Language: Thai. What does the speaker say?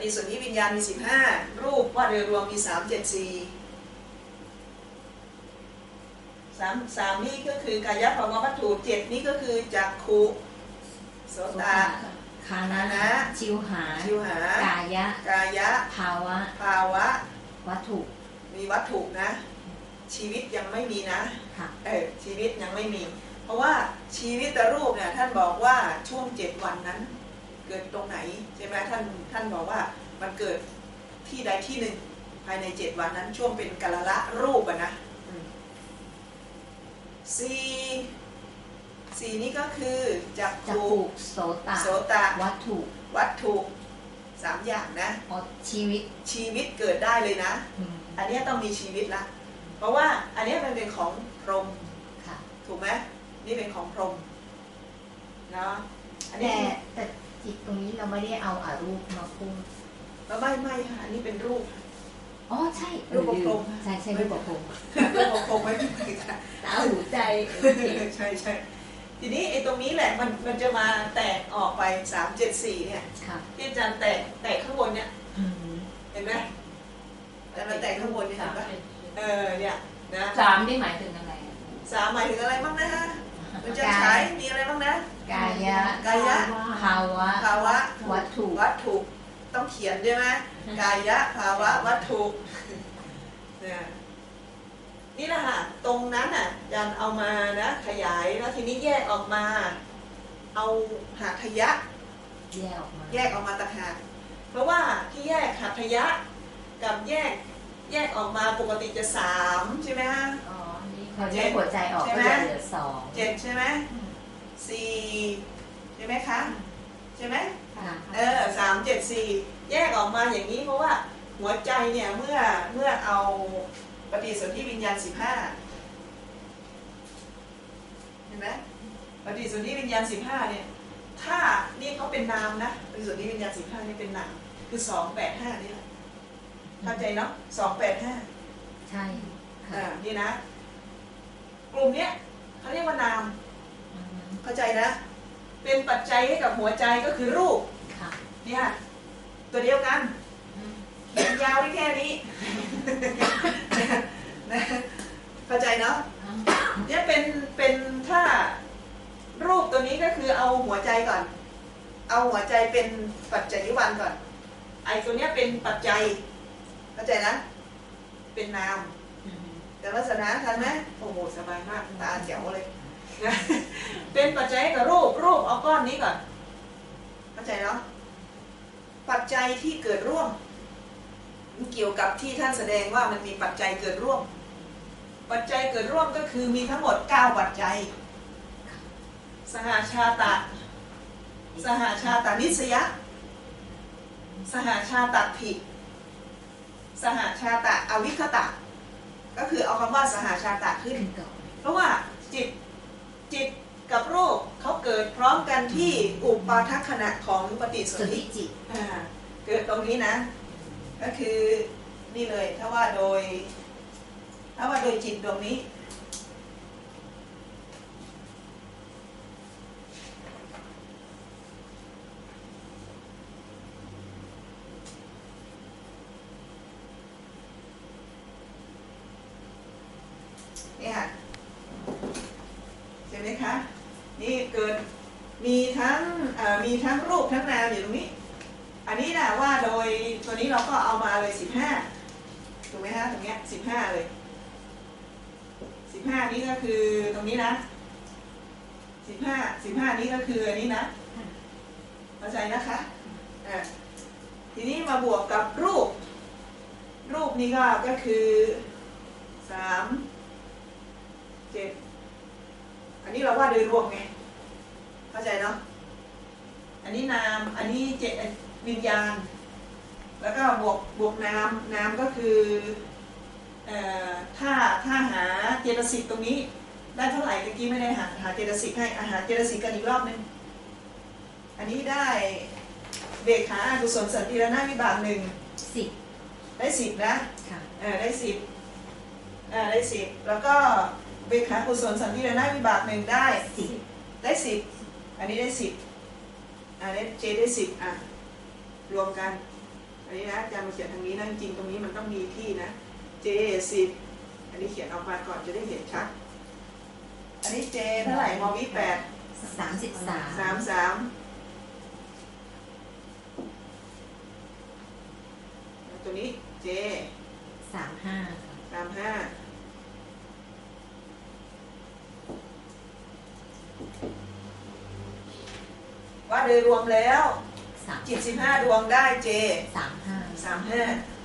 ฏิสนธิวิญญาณมีสิบห้ารูปว่าโดยรวมมีสามเจ็ดสี่สามสามนี่ก็คือกายภาวะวัตถุเจ็ดนี่ก็คือจักขุโสตาคานะนะชิวหาชิวหากายะกายะ ภาวะ ภาวะ วัตถุ มีวัตถุนะ ชีวิตยังไม่มีนะค่ะเออชีวิตยังไม่มี เพราะว่าชีวิตแต่รูปเนี่ยท่านบอกว่าช่วงเจ็ดวันนั้น เกิดตรงไหนใช่ไหมท่านท่านบอกว่ามันเกิดที่ใดที่หนึ่งภายในเจ็ดวันนั้นช่วงเป็นกาลละรูปอะนะอืมสี่สี่นี่ก็คือจักจักขุขุโสตะโสตะวัตถุวัตถุสามอย่างนะอ๋อชีวิตชีวิตเกิดได้เลยนะอืมอันเนี้ยต้องมีชีวิตละเพราะว่าอันเนี้ยมันเป็นของพรหมค่ะถูกไหมนี่เป็นของพรหมเนาะอันแต่นี้แต่ จิตตรงนี้เราไม่ได้เอาอารูปมาพูดแล้วไม่ไม่ค่ะอันนี้เป็นรูป อ๋อใช่รูปประพรมใช่ใช่รูปประพรมรูปของพรหมไม่ผิดค่ะตาหูใจโอเคใช่ใช่ทีนี้ไอ้ตรงนี้แหละมันมันจะมาแตกออกไปสามเจ็ดสี่เนี่ยค่ะที่อาจารย์แตกแตกข้างบนเนี่ยอืมเห็นไหมแต่มันแตกข้างบนเนี่ยเห็นปะเออเนี่ยนะสามนี่หมายถึงอะไรสามหมายถึงอะไรบ้างนะ ฮะมันจะใช้มีอะไรบ้างนะ กายะกายะภาวะภาวะ วัตถุ วัตถุ ต้องเขียนใช่ไหมกายะภาวะวัตถุเนี่ยนี่แหละค่ะตรงนั้นอะยันเอามานะขยายแล้วทีนี้แยกออกมา เอาหัตถยะ แยกออกมาแยกออกมาต่างหากเพราะว่าที่แยกหัตถยะ กับแยกแยกออกมาปกติจะสามใช่ไหมฮะ อ๋อนี่พอแยกหัวใจออกใช่ก็ไหมจะเหลือสองเจ็ดใช่ไหมสี่ใช่ไหมคะใช่ไหมค่ะเออสามเจ็ดสี่แยกออกมาอย่างนี้เพราะว่าหัวใจเนี่ยเมื่อเมื่อเอาปฏิสนธิวิญญาณสิบห้าเห็นไหมปฏิสนธิวิญญาณสิบห้าเนี่ยถ้านี่เขาเป็นนามนะปฏิสนธิวิญญาณสิบห้านี่เป็นนามคือสองแปดห้านี่แหละเข้าใจเนาะสองแปดห้าใช่ค่ะอ่านี่นะ กลุ่มเนี้ยเขาเรียกว่านามอืมเข้าใจนะ เป็นปัจจัยให้กับหัวใจก็คือรูปค่ะเนี่ยตัวเดียวกันอืมเขียนยาวได้แค่นี้นะเข้าใจเนาะอ่าเนี่ยเป็นเป็นถ้ารูปตัวนี้ก็คือเอาหัวใจก่อน เอาหัวใจเป็นปัจจัยวันก่อน ไอ้ตัวเนี้ยเป็นปัจจัยเข้าใจนะ เป็นนามอืม แต่ลักษณะทันไหมโอ้โหสบายมากตาเจ๋วเลยนะเป็นปัจจัยกับรูปรูปเอาก้อนนี้ก่อนเข้าใจเนาะปัจจัยที่เกิดร่วมมันเกี่ยวกับที่ท่านแสดงว่ามันมีปัจจัยเกิดร่วม ปัจจัยเกิดร่วมก็คือมีทั้งหมด 9 ปัจจัย สหาชาตะ สหาชาตานิสยะ สหาชาตผิสหาชาตะอวิคตะ ก็คือเอาคำว่าสหาชาตะขึ้นขึ้นก่อนเพราะว่าจิตจิตกับรูปเขาเกิดพร้อมกันที่อุปาทัขณะของปฏิสสุนทธิธิจิตอ่าเกิดตรงนี้นะ ก็คือนี่เลยถ้าว่าโดย ถ้าว่าโดยจิตดวงนี้ เนี่ยค่ะใช่ไหมคะ นี่เกิดมีทั้งมีทั้งรูปทั้งนามอยู่ตรงนี้ อันนี้นะว่าโดยตัวนี้เราก็เอามาเลยสิบห้าถูกไหมฮะตรงเนี้ยสิบห้าเลยสิบห้านี้ก็คือตรงนี้นะสิบห้าสิบห้านี้ก็คืออันนี้นะเข้าใจนะคะอ่าทีนี้มาบวกกับรูป รูปนี้ก็ก็คือสามเจ็ดอันนี้เราว่าโดยรวมไง ใจเนาะอันนี้นามอันนี้เจตวิญญาณ แล้วก็บวกบวกนามนามก็คือเอ่อถ้าถ้าหาเจตสิกตรงนี้ ได้เท่าไหร่เมื่อกี้ไม่ได้หาหาเจตสิกให้อาหารเจตสิกกันอีกรอบหนึงอันนี้ได้เบกขากุศลสันติรณวิบากหนึ่งสิบได้สิบนะค่ะเอ่อได้สิบอ่าได้สิบแล้วก็เบกขากุศลสันติรณวิบากหนึ่งได้สิบได้สิบ อันนี้ได้สิบอันนี้เจได้สิบอะ รวมกัน อันนี้นะอาจารย์มาเขียนทางนี้นะจริงๆตรงนี้มันต้องมีที่นะ J สิบอันนี้เขียนออกมาก่อนจะได้เห็นชัด อันนี้ J เท่าไหร่มอวิแปดสามสิบสามสามสามแล้วตัวนี้ J สามห้าสามห้า ว่าโดยรวมแล้วสามจิตสิบห้าดวงได้ J สามห้าสามห้าส